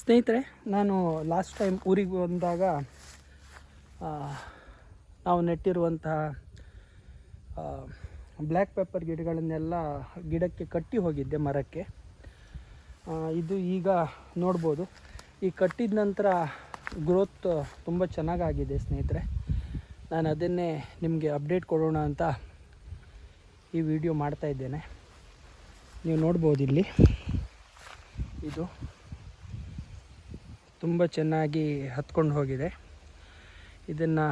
ಸ್ನೇಹಿತರೆ, ನಾನು last time ಊರಿಗೆ ಬಂದಾಗ ನಾವು ನೆಟ್ಟಿರುವಂತಹ ಬ್ಲ್ಯಾಕ್ ಪೆಪ್ಪರ್ ಗಿಡಗಳನ್ನೆಲ್ಲ ಗಿಡಕ್ಕೆ ಕಟ್ಟಿ ಹೋಗಿದ್ದೆ ಮರಕ್ಕೆ. ಇದು ಈಗ ನೋಡ್ಬೋದು. ಈ ಕಟ್ಟಿದ ನಂತರ ಗ್ರೋತ್ ತುಂಬ ಚೆನ್ನಾಗಾಗಿದೆ ಸ್ನೇಹಿತರೆ. ನಾನು ಅದನ್ನೇ ನಿಮಗೆ ಅಪ್ಡೇಟ್ ಕೊಡೋಣ ಅಂತ ಈ ವಿಡಿಯೋ ಮಾಡ್ತಾ ಇದ್ದೇನೆ. ನೀವು ನೋಡ್ಬೋದು ಇಲ್ಲಿ. ಇದು. ತುಂಬ ಚೆನ್ನಾಗಿ ಹತ್ಕೊಂಡು ಹೋಗಿದೆ. ಇದನ್ನು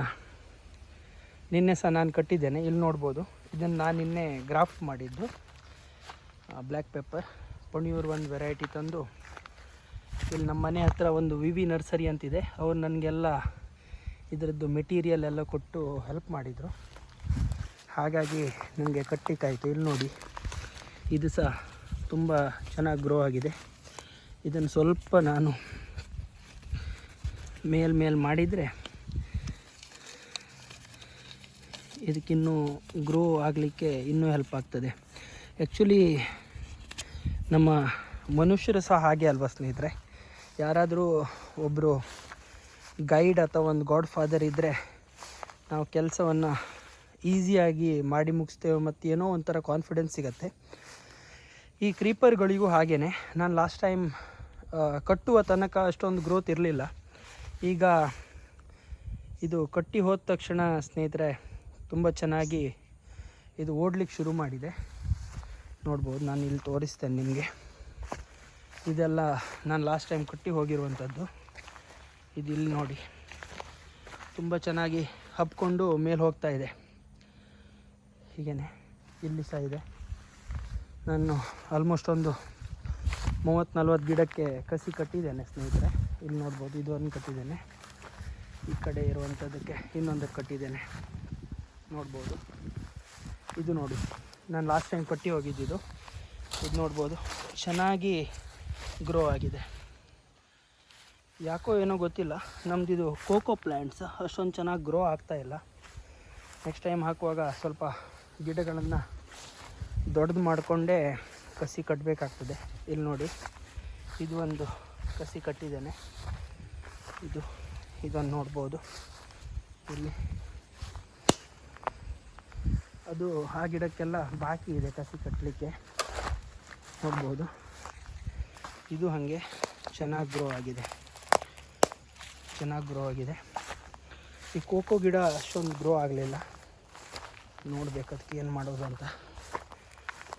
ನಿನ್ನೆ ಸಹ ನಾನು ಕಟ್ಟಿದ್ದೇನೆ ಇಲ್ಲಿ ನೋಡ್ಬೋದು. ಇದನ್ನು ನಾನು ನಿನ್ನೆ ಗ್ರಾಫ್ಟ್ ಮಾಡಿದ್ದು. ಬ್ಲ್ಯಾಕ್ ಪೆಪ್ಪರ್ ಪುಣಿಯೂರು ಒಂದು ವೆರೈಟಿ ತಂದು ಇಲ್ಲಿ ನಮ್ಮ ಮನೆ ಹತ್ರ ಒಂದು ವಿ ವಿ ನರ್ಸರಿ ಅಂತಿದೆ. ಅವ್ರು ನನಗೆಲ್ಲ ಇದರದ್ದು ಮೆಟೀರಿಯಲ್ ಎಲ್ಲ ಕೊಟ್ಟು ಹೆಲ್ಪ್ ಮಾಡಿದರು. ಹಾಗಾಗಿ ನನಗೆ ಕಟ್ಟಲಿಕ್ಕಾಯಿತು ಇಲ್ಲಿ ನೋಡಿ. ಇದು ಸಹ ತುಂಬ ಚೆನ್ನಾಗಿ ಗ್ರೋ ಆಗಿದೆ. ಇದನ್ನು ಸ್ವಲ್ಪ ನಾನು ಮೇಲ್ ಮೇಲ್ ಮಾಡಿದರೆ ಇದಕ್ಕಿನ್ನೂ ಗ್ರೋ ಆಗಲಿಕ್ಕೆ ಇನ್ನೂ ಹೆಲ್ಪ್ ಆಗ್ತದೆ. ಆ್ಯಕ್ಚುಲಿ ನಮ್ಮ ಮನುಷ್ಯರು ಸಹ ಹಾಗೆ ಅಲ್ವಾ ಸ್ನೇಹಿತರೆ? ಯಾರಾದರೂ ಒಬ್ಬರು ಗೈಡ್ ಅಥವಾ ಒಂದು ಗಾಡ್ ಫಾದರ್ ಇದ್ದರೆ ನಾವು ಕೆಲಸವನ್ನು ಈಸಿಯಾಗಿ ಮಾಡಿ ಮುಗಿಸ್ತೇವೆ ಮತ್ತು ಏನೋ ಒಂಥರ ಕಾನ್ಫಿಡೆನ್ಸ್ ಸಿಗತ್ತೆ. ಈ ಕ್ರೀಪರ್ಗಳಿಗೂ ಹಾಗೇ ನಾನು ಲಾಸ್ಟ್ ಟೈಮ್ ಕಟ್ಟುವ ತನಕ ಅಷ್ಟೊಂದು ಗ್ರೋತ್ ಇರಲಿಲ್ಲ. ಈಗ ಇದು ಕಟ್ಟಿ ಹೋದ ತಕ್ಷಣ, ಸ್ನೇಹಿತರೆ, ತುಂಬ ಚೆನ್ನಾಗಿ ಇದು ಓಡ್ಲಿಕ್ಕೆ ಶುರು ಮಾಡಿದೆ. ನೋಡ್ಬೋದು, ನಾನು ಇಲ್ಲಿ ತೋರಿಸ್ತೇನೆ ನಿಮಗೆ. ಇದೆಲ್ಲ ನಾನು ಲಾಸ್ಟ್ ಟೈಮ್ ಕಟ್ಟಿ ಹೋಗಿರುವಂಥದ್ದು ಇದು ಇಲ್ಲಿ ನೋಡಿ. ತುಂಬ ಚೆನ್ನಾಗಿ ಹಬ್ಕೊಂಡು ಮೇಲೆ ಹೋಗ್ತಾ ಇದೆ. ಹೀಗೇನೆ, ಇಲ್ಲಿ ಸಹ ಇದೆ. ನಾನು ಆಲ್ಮೋಸ್ಟ್ ಒಂದು ಮೂವತ್ತು ನಲ್ವತ್ತು ಗಿಡಕ್ಕೆ ಕಸಿ ಕಟ್ಟಿದ್ದೇನೆ, ಸ್ನೇಹಿತರೆ. ಇಲ್ಲಿ ನೋಡ್ಬೋದು, ಇದು ಒಂದು ಕಟ್ಟಿದ್ದೇನೆ. ಈ ಕಡೆ ಇರುವಂಥದ್ದಕ್ಕೆ ಇನ್ನೊಂದಕ್ಕೆ ಕಟ್ಟಿದ್ದೇನೆ. ನೋಡ್ಬೋದು. ಇದು ನೋಡಿ, ನಾನು ಲಾಸ್ಟ್ ಟೈಮ್ ಕಟ್ಟಿ ಹೋಗಿದ್ದಿದ್ದು ಇದು ನೋಡ್ಬೋದು, ಚೆನ್ನಾಗಿ ಗ್ರೋ ಆಗಿದೆ. ಯಾಕೋ ಏನೋ ಗೊತ್ತಿಲ್ಲ ನಮ್ಮದು ಇದು ಕೋಕೋ ಪ್ಲ್ಯಾಂಟ್ಸ್ ಅಷ್ಟೊಂದು ಚೆನ್ನಾಗಿ ಗ್ರೋ ಆಗ್ತಾ ಇಲ್ಲ. ನೆಕ್ಸ್ಟ್ ಟೈಮ್ ಹಾಕುವಾಗ ಸ್ವಲ್ಪ ಗಿಡಗಳನ್ನು ದೊಡ್ಡದು ಮಾಡಿಕೊಂಡೇ ಕಸಿ ಕಟ್ಟಬೇಕಾಗ್ತದೆ ಇಲ್ಲಿ ನೋಡಿ, ಇದು ಒಂದು ಕಸಿ ಕಟ್ಟಿದ್ದೇನೆ. ಇದು, ಇದನ್ನು ನೋಡ್ಬೋದು. ಇಲ್ಲಿ. ಅದು, ಆ ಗಿಡಕ್ಕೆಲ್ಲ ಬಾಕಿ ಇದೆ ಕಸಿ ಕಟ್ಟಲಿಕ್ಕೆ ನೋಡ್ಬೋದು. ಇದು ಹಾಗೆ ಚೆನ್ನಾಗಿ ಗ್ರೋ ಆಗಿದೆ. ಚೆನ್ನಾಗಿ ಗ್ರೋ ಆಗಿದೆ. ಈ ಕೋಕೋ ಗಿಡ ಅಷ್ಟೊಂದು ಗ್ರೋ ಆಗಲಿಲ್ಲ. ನೋಡ್ಬೇಕು ಅದಕ್ಕೆ ಏನು ಮಾಡೋದು ಅಂತ.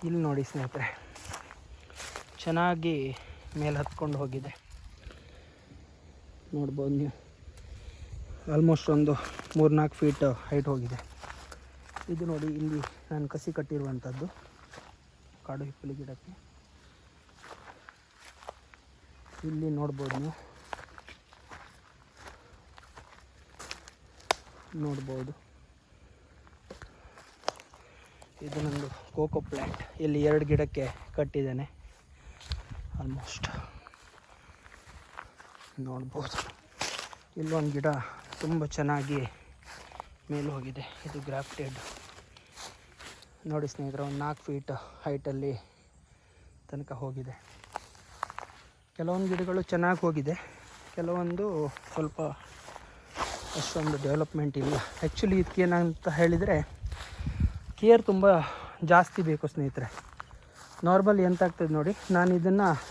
ಇಲ್ಲಿ ನೋಡಿ ಸ್ನೇಹಿತರೆ. ಚೆನ್ನಾಗಿ ಮೇಲೆ ಹತ್ಕೊಂಡು ಹೋಗಿದೆ. ನೋಡ್ಬೋದು ನೀವು. ಆಲ್ಮೋಸ್ಟ್ ಒಂದು ಮೂರು ನಾಲ್ಕು ಫೀಟ್ ಹೈಟ್ ಹೋಗಿದೆ. ಇದು ನೋಡಿ, ಇಲ್ಲಿ ನಾನು ಕಸಿ ಕಟ್ಟಿರುವಂಥದ್ದು. ಕಾಡು ಹಿಪ್ಪಲಿ ಗಿಡಕ್ಕೆ. ಇಲ್ಲಿ ನೋಡ್ಬೋದು ನೀವು. ನೋಡ್ಬೋದು. ಇದು ನಂದು ಕೋಕೋ ಪ್ಲ್ಯಾಂಟ್ ಇಲ್ಲಿ ಎರಡು ಗಿಡಕ್ಕೆ ಕಟ್ಟಿದ್ದೇನೆ. ಆಲ್ಮೋಸ್ಟ್ ನೋಡ್ಬೋದು. ಇಲ್ಲೊಂದು ಗಿಡ ತುಂಬ ಚೆನ್ನಾಗಿ ಮೇಲೆ ಹೋಗಿದೆ. ಇದು ಗ್ರಾಫ್ಟೆಡ್. ನೋಡಿ ಸ್ನೇಹಿತರೆ, ಒಂದು ನಾಲ್ಕು ಫೀಟ್ ಹೈಟಲ್ಲಿ ತನಕ ಹೋಗಿದೆ. ಕೆಲವೊಂದು ಗಿಡಗಳು ಚೆನ್ನಾಗಿ ಹೋಗಿದೆ. ಕೆಲವೊಂದು ಸ್ವಲ್ಪ ಅಷ್ಟೊಂದು ಡೆವಲಪ್ಮೆಂಟ್ ಇಲ್ಲ. ಆ್ಯಕ್ಚುಲಿ ಇದಕ್ಕೇನಂತ ಹೇಳಿದರೆ ಕೇರ್ ತುಂಬ ಜಾಸ್ತಿ ಬೇಕು ಸ್ನೇಹಿತರೆ. ನಾರ್ಮಲ್ ಎಂತಾಗ್ತದೆ ನೋಡಿ. ನಾನು ಇದನ್ನು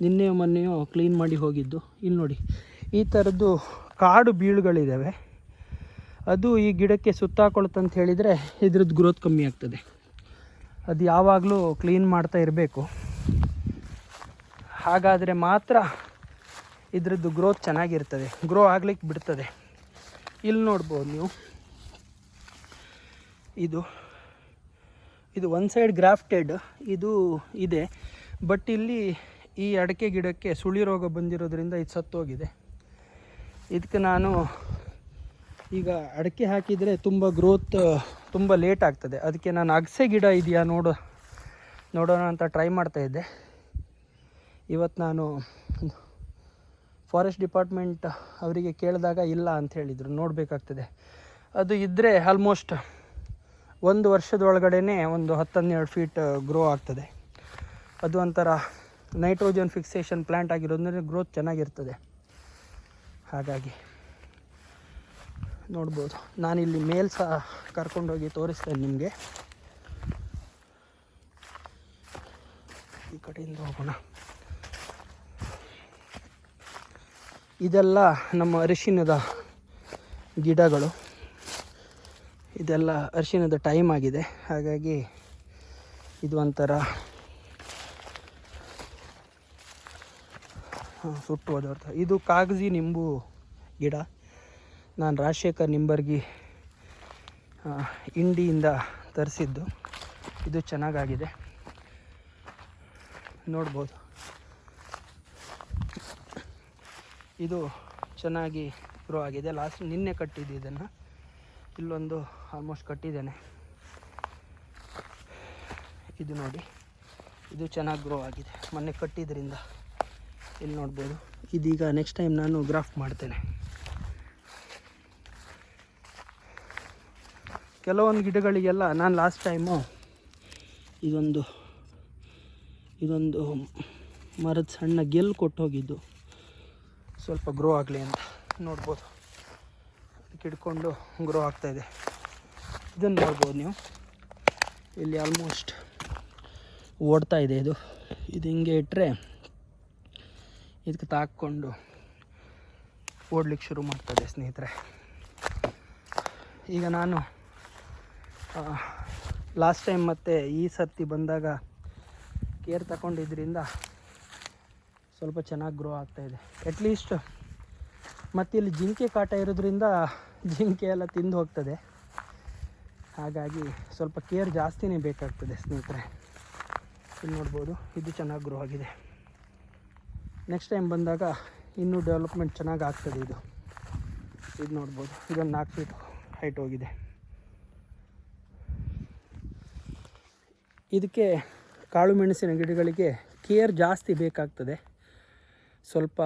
ನಿನ್ನೆಯೋ ಮೊನ್ನೆಯೋ ಕ್ಲೀನ್ ಮಾಡಿ ಹೋಗಿದ್ದು. ಇಲ್ಲಿ ನೋಡಿ. ಈ ಥರದ್ದು ಕಾಡು ಬೀಳುಗಳಿದ್ದಾವೆ ಅದು ಈ ಗಿಡಕ್ಕೆ ಸುತ್ತಾಕೊಳ್ತಂತ ಹೇಳಿದರೆ ಇದ್ರದ್ದು ಗ್ರೋತ್ ಕಮ್ಮಿ ಆಗ್ತದೆ. ಅದು ಯಾವಾಗಲೂ ಕ್ಲೀನ್ ಮಾಡ್ತಾ ಇರಬೇಕು. ಹಾಗಾದರೆ ಮಾತ್ರ ಇದ್ರದ್ದು ಗ್ರೋತ್ ಚೆನ್ನಾಗಿರ್ತದೆ. ಗ್ರೋ ಆಗ್ಲಿಕ್ಕೆ ಬಿಡ್ತದೆ. ಇಲ್ಲಿ ನೋಡ್ಬೋದು ನೀವು. ಇದು. ಇದು ಒನ್ ಸೈಡ್ ಗ್ರಾಫ್ಟೆಡ್ ಇದು ಇದೆ. ಬಟ್ ಇಲ್ಲಿ ಈ ಅಡಿಕೆ ಗಿಡಕ್ಕೆ ಸುಳಿ ರೋಗ ಬಂದಿರೋದ್ರಿಂದ ಇದು ಸತ್ತೋಗಿದೆ. ಇದಕ್ಕೆ ನಾನು ಈಗ ಅಡಿಕೆ ಹಾಕಿದರೆ ತುಂಬ ಗ್ರೋತ್ ತುಂಬ ಲೇಟ್ ಆಗ್ತದೆ. ಅದಕ್ಕೆ ನಾನು ಅಗಸೆ ಗಿಡ ಇದೆಯಾ ನೋಡು, ನೋಡೋಣ ಅಂತ ಟ್ರೈ ಮಾಡ್ತಾ ಇದ್ದೆ. ಇವತ್ತು ನಾನು ಫಾರೆಸ್ಟ್ ಡಿಪಾರ್ಟ್ಮೆಂಟ್ ಅವರಿಗೆ ಕೇಳಿದಾಗ ಇಲ್ಲ ಅಂತ ಹೇಳಿದರು. ನೋಡಬೇಕಾಗ್ತದೆ. ಅದು ಇದ್ದರೆ ಆಲ್ಮೋಸ್ಟ್ ಒಂದು ವರ್ಷದೊಳಗಡೆ ಒಂದು ಹತ್ತು ಹನ್ನೆರಡು ಫೀಟ್ ಗ್ರೋ ಆಗ್ತದೆ. ಅದು ಒಂಥರ ನೈಟ್ರೋಜನ್ ಫಿಕ್ಸೇಷನ್ ಪ್ಲ್ಯಾಂಟ್ ಆಗಿರೋದ್ರಿಂದ ಗ್ರೋತ್ ಚೆನ್ನಾಗಿರ್ತದೆ. ಹಾಗಾಗಿ ನೋಡ್ಬೋದು. ನಾನಿಲ್ಲಿ ಮೇಲ್ ಸಹ ಕರ್ಕೊಂಡೋಗಿ ತೋರಿಸ್ತೇನೆ ನಿಮಗೆ. ಈ ಕಡೆಯಿಂದ ಹೋಗೋಣ. ಇದೆಲ್ಲ ನಮ್ಮ ಅರಿಶಿನದ ಗಿಡಗಳು. ಇದೆಲ್ಲ ಅರಿಶಿನದ ಟೈಮ್ ಆಗಿದೆ. ಹಾಗಾಗಿ ಇದು ಒಂಥರ ಸುಟ್ಟು ಹೋದವ್ರ ಇದು ಕಾಗಜಿ ನಿಂಬು ಗಿಡ. ನಾನು ರಾಜಶೇಖರ್ ನಿಂಬರ್ಗಿ ಇಂಡಿಯಿಂದ ತರಿಸಿದ್ದು. ಇದು ಚೆನ್ನಾಗಾಗಿದೆ. ನೋಡ್ಬೋದು. ಇದು ಚೆನ್ನಾಗಿ ಗ್ರೋ ಆಗಿದೆ. ಲಾಸ್ಟ್ ನಿನ್ನೆ ಕಟ್ಟಿದ್ದು ಇದನ್ನು. ಇಲ್ಲೊಂದು ಆಲ್ಮೋಸ್ಟ್ ಕಟ್ಟಿದ್ದೇನೆ. ಇದು ನೋಡಿ, ಇದು ಚೆನ್ನಾಗಿ ಗ್ರೋ ಆಗಿದೆ. ಮೊನ್ನೆ ಕಟ್ಟಿದ್ರಿಂದ ಇಲ್ಲಿ ನೋಡ್ಬೋದು. ಇದೀಗ ನೆಕ್ಸ್ಟ್ ಟೈಮ್ ನಾನು ಗ್ರಾಫ್ಟ್ ಮಾಡ್ತೇನೆ. ಕೆಲವೊಂದು ಗಿಡಗಳಿಗೆಲ್ಲ ನಾನು ಲಾಸ್ಟ್ ಟೈಮು ಇದೊಂದು ಇದೊಂದು ಮರದ ಸಣ್ಣ ಗೆಲ್ ಕೊಟ್ಟು ಹೋಗಿದ್ದು ಸ್ವಲ್ಪ ಗ್ರೋ ಆಗಲಿ ಅಂತ ನೋಡ್ಬೋದು. ಅದಕ್ಕೆ ಹಿಡ್ಕೊಂಡು ಗ್ರೋ ಆಗ್ತಾಯಿದೆ ಇದನ್ನು ನೋಡ್ಬೋದು ನೀವು. ಇಲ್ಲಿ ಆಲ್ಮೋಸ್ಟ್ ಓಡ್ತಾ ಇದೆ ಇದು. ಇದು ಹಿಂಗೆ ಇಟ್ಟರೆ ಇದಕ್ಕೆ ತಾಕ್ಕೊಂಡು ಓಡ್ಲಿಕ್ಕೆ ಶುರು ಮಾಡ್ತದೆ ಸ್ನೇಹಿತರೆ. ಈಗ ನಾನು ಲಾಸ್ಟ್ ಟೈಮ್ ಮತ್ತು ಈ ಸರ್ತಿ ಬಂದಾಗ ಕೇರ್ ತಗೊಂಡಿದ್ದರಿಂದ ಸ್ವಲ್ಪ ಚೆನ್ನಾಗಿ ಗ್ರೋ ಆಗ್ತಾಯಿದೆ ಅಟ್ಲೀಸ್ಟ್ ಮತ್ತು ಇಲ್ಲಿ ಜಿಂಕೆ ಕಾಟ ಇರೋದ್ರಿಂದ ಜಿಂಕೆ ಎಲ್ಲ ತಿಂದು ಹೋಗ್ತದೆ. ಹಾಗಾಗಿ ಸ್ವಲ್ಪ ಕೇರ್ ಜಾಸ್ತಿನೇ ಬೇಕಾಗ್ತದೆ ಸ್ನೇಹಿತರೆ. ಇಲ್ಲಿ ನೋಡ್ಬೋದು, ಇದು ಚೆನ್ನಾಗಿ ಗ್ರೋ ಆಗಿದೆ. ನೆಕ್ಸ್ಟ್ ಟೈಮ್ ಬಂದಾಗ ಇನ್ನೂ ಡೆವಲಪ್ಮೆಂಟ್ ಚೆನ್ನಾಗಿ ಆಗ್ತದೆ ಇದು. ಇದು ನೋಡ್ಬೋದು ಇದೊಂದು ನಾಲ್ಕು ಫೀಟ್ ಹೈಟ್ ಹೋಗಿದೆ. ಇದಕ್ಕೆ ಕಾಳು ಮೆಣಸಿನ ಗಿಡಗಳಿಗೆ ಕೇರ್ ಜಾಸ್ತಿ ಬೇಕಾಗ್ತದೆ. ಸ್ವಲ್ಪ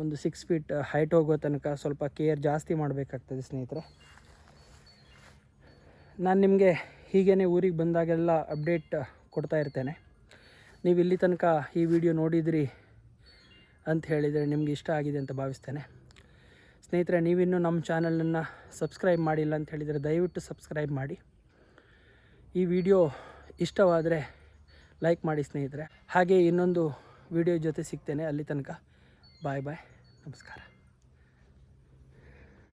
ಒಂದು ಸಿಕ್ಸ್ ಫೀಟ್ ಹೈಟ್ ಹೋಗೋ ತನಕ ಸ್ವಲ್ಪ ಕೇರ್ ಜಾಸ್ತಿ ಮಾಡಬೇಕಾಗ್ತದೆ ಸ್ನೇಹಿತರೆ. ನಾನು ನಿಮಗೆ ಹೀಗೇ ಊರಿಗೆ ಬಂದಾಗೆಲ್ಲ ಅಪ್ಡೇಟ್ ಕೊಡ್ತಾ ಇರ್ತೇನೆ. ನೀವು ಇಲ್ಲಿ ತನಕ ಈ ವಿಡಿಯೋ ನೋಡಿದ್ರಿ ಅಂತ ಹೇಳಿದರೆ ನಿಮಗೆ ಇಷ್ಟ ಆಗಿದೆ ಅಂತ ಭಾವಿಸ್ತೇನೆ. ಸ್ನೇಹಿತರೆ, ನೀವಿನ್ನೂ ನಮ್ಮ ಚಾನಲನ್ನು ಸಬ್ಸ್ಕ್ರೈಬ್ ಮಾಡಿಲ್ಲ ಅಂತ ಹೇಳಿದರೆ ದಯವಿಟ್ಟು ಸಬ್ಸ್ಕ್ರೈಬ್ ಮಾಡಿ. ಈ ವಿಡಿಯೋ ಇಷ್ಟವಾದರೆ ಲೈಕ್ ಮಾಡಿ ಸ್ನೇಹಿತರೆ. ಹಾಗೆ ಇನ್ನೊಂದು ವಿಡಿಯೋ ಜೊತೆ ಸಿಗ್ತೇನೆ ಅಲ್ಲಿ ತನಕ. ಬಾಯ್ ಬಾಯ್ ನಮಸ್ಕಾರ